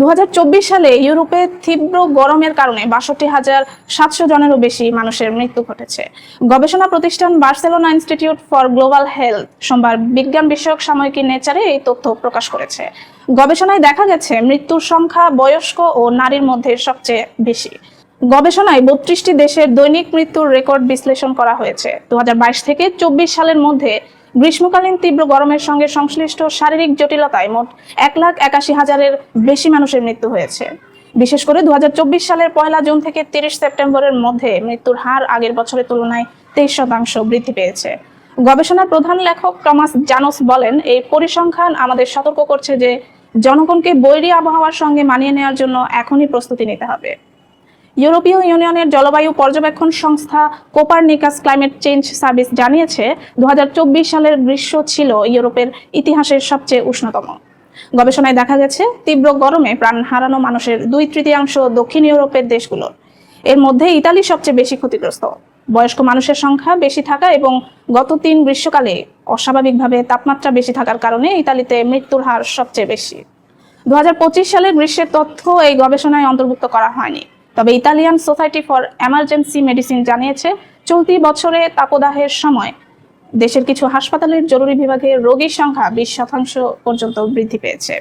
দু সালে ইউরোপে তীব্র গরমের কারণে বাষট্টি হাজার সাতশো জনেরও বেশি মানুষের মৃত্যু ঘটেছে। গবেষণা প্রতিষ্ঠান Barcelona Institute for Global Health সোমবার বিজ্ঞান বিষয়ক সাময়িকী নেচারে এই তথ্য প্রকাশ করেছে। গবেষণায় দেখা গেছে, মৃত্যুর সংখ্যা বয়স্ক ও নারীর মধ্যে সবচেয়ে বেশি। গবেষণায় বত্রিশটি দেশের দৈনিক মৃত্যুর রেকর্ড বিশ্লেষণ করা হয়েছে। দু হাজার বাইশ থেকে চব্বিশ সালের মধ্যে গ্রীষ্মকালীন তীব্র গরমের সঙ্গে সংশ্লিষ্ট শারীরিক জটিলতায় মোট এক লাখ একাশি হাজারের বেশি মানুষের মৃত্যু হয়েছে। বিশেষ করে দুহাজার চব্বিশ সালের পয়লা জুন থেকে তিরিশ সেপ্টেম্বরের মধ্যে মৃত্যুর হার আগের বছরের তুলনায় তেইশ শতাংশ বৃদ্ধি পেয়েছে। গবেষণার প্রধান লেখক টমাস জানোস বলেন, এই পরিসংখ্যান আমাদের সতর্ক করছে যে জনগণকে বৈরী আবহাওয়ার সঙ্গে মানিয়ে নেওয়ার জন্য এখনই প্রস্তুতি নিতে হবে। ইউরোপীয় ইউনিয়নের জলবায়ু পর্যবেক্ষণ সংস্থা কোপারনিকাস ক্লাইমেট চেঞ্জ সার্ভিস জানিয়েছে দু হাজার চব্বিশ সালের গ্রীষ্ম ছিল ইউরোপের ইতিহাসের সবচেয়ে উষ্ণতম। গবেষণায় দেখা গেছে, তীব্র গরমে প্রাণ হারানো মানুষের দুই তৃতীয়াংশ দক্ষিণ ইউরোপের দেশগুলোর। এর মধ্যে ইতালি সবচেয়ে বেশি ক্ষতিগ্রস্ত। বয়স্ক মানুষের সংখ্যা বেশি থাকা এবং গত তিন গ্রীষ্মকালে অস্বাভাবিকভাবে তাপমাত্রা বেশি থাকার কারণে ইতালিতে মৃত্যুর হার সবচেয়ে বেশি। দুহাজার পঁচিশ সালের গ্রীষ্মের তথ্য এই গবেষণায় অন্তর্ভুক্ত করা হয়নি। তবে Italian Society for Emergency Medicine জানিয়েছে, চলতি বছরে তাপদাহের সময় দেশের কিছু হাসপাতালের জরুরি বিভাগে রোগীর সংখ্যা বিশ শতাংশ পর্যন্ত বৃদ্ধি পেয়েছে।